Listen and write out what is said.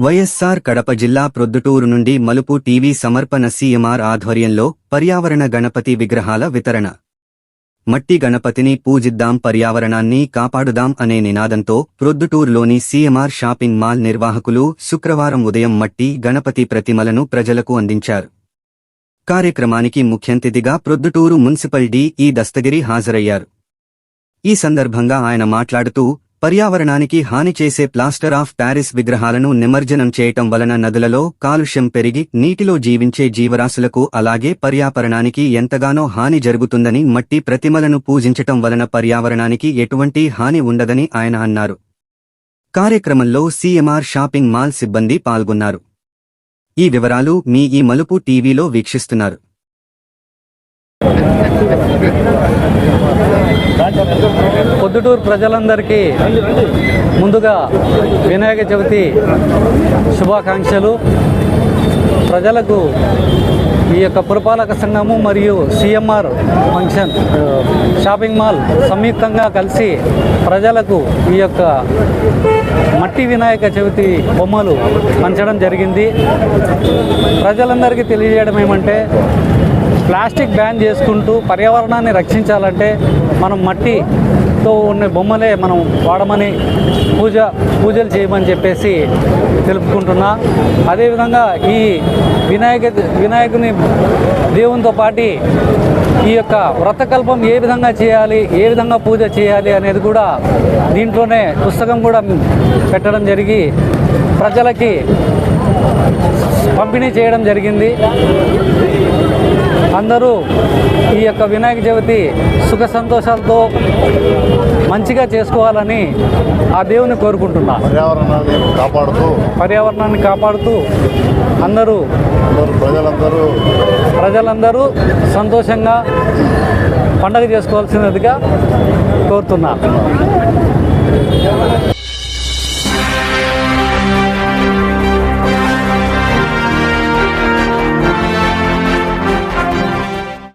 వైఎస్సార్ కడప జిల్లా ప్రొద్దుటూరు నుండి మలుపు టీవీ సమర్పణ సీఎంఆర్ ఆధ్వర్యంలో పర్యావరణ గణపతి విగ్రహాల వితరణ. మట్టి గణపతిని పూజిద్దాం పర్యావరణాన్ని కాపాడుదాం అనే నినాదంతో ప్రొద్దుటూరులోని సీఎంఆర్ షాపింగ్ మాల్ నిర్వాహకులు శుక్రవారం ఉదయం మట్టి గణపతి ప్రతిమలను ప్రజలకు అందించారు. కార్యక్రమానికి ముఖ్యంతిథిగా ప్రొద్దుటూరు మున్సిపల్ ఈ దస్తగిరి హాజరయ్యారు. ఈ సందర్భంగా ఆయన మాట్లాడుతూ పర్యావరణానికి హాని చేసే ప్లాస్టర్ ఆఫ్ ప్యారిస్ విగ్రహాలను నిమజ్జనం చేయటం వలన నదులలో కాలుష్యం పెరిగి నీటిలో జీవించే జీవరాశులకు అలాగే పర్యావరణానికి ఎంతగానో హాని జరుగుతుందని మట్టి ప్రతిమలను పూజించటం వలన పర్యావరణానికి ఎటువంటి హాని ఉండదని ఆయన అన్నారు. కార్యక్రమంలో సీఎంఆర్ షాపింగ్ మాల్ సిబ్బంది పాల్గొన్నారు. ఈ వివరాలు మీ ఈ మలుపు టీవీలో వీక్షిస్తున్నారు. పొద్దుటూరు ప్రజలందరికీ ముందుగా వినాయక చవితి శుభాకాంక్షలు. ప్రజలకు ఈ యొక్క పురపాలక సంఘము మరియు సిఎంఆర్ ఫంక్షన్ షాపింగ్ మాల్ సంయుక్తంగా కలిసి ప్రజలకు ఈ యొక్క మట్టి వినాయక చవితి బొమ్మలు పంచడం జరిగింది. ప్రజలందరికీ తెలియజేయడం ఏమంటే ప్లాస్టిక్ బ్యాన్ చేసుకుంటూ పర్యావరణాన్ని రక్షించాలంటే మనం మట్టితో ఉన్న బొమ్మలే మనం వాడమని పూజ పూజలు చేయమని చెప్పేసి తెలుపుకుంటున్నా. అదేవిధంగా ఈ వినాయక వినాయకుని దేవునితో పాటి ఈ యొక్క వ్రతకల్పం ఏ విధంగా చేయాలి ఏ విధంగా పూజ చేయాలి అనేది కూడా దీంట్లోనే పుస్తకం కూడా పెట్టడం జరిగి ప్రజలకి పంపిణీ చేయడం జరిగింది. అందరూ ఈ యొక్క వినాయక చవితి సుఖ సంతోషాలతో మంచిగా చేసుకోవాలని ఆ దేవుని కోరుకుంటున్నా. పర్యావరణాన్ని కాపాడుతూ పర్యావరణాన్ని కాపాడుతూ అందరూ ప్రజలందరూ ప్రజలందరూ సంతోషంగా పండగ చేసుకోవాల్సినదిగా కోరుతున్నా.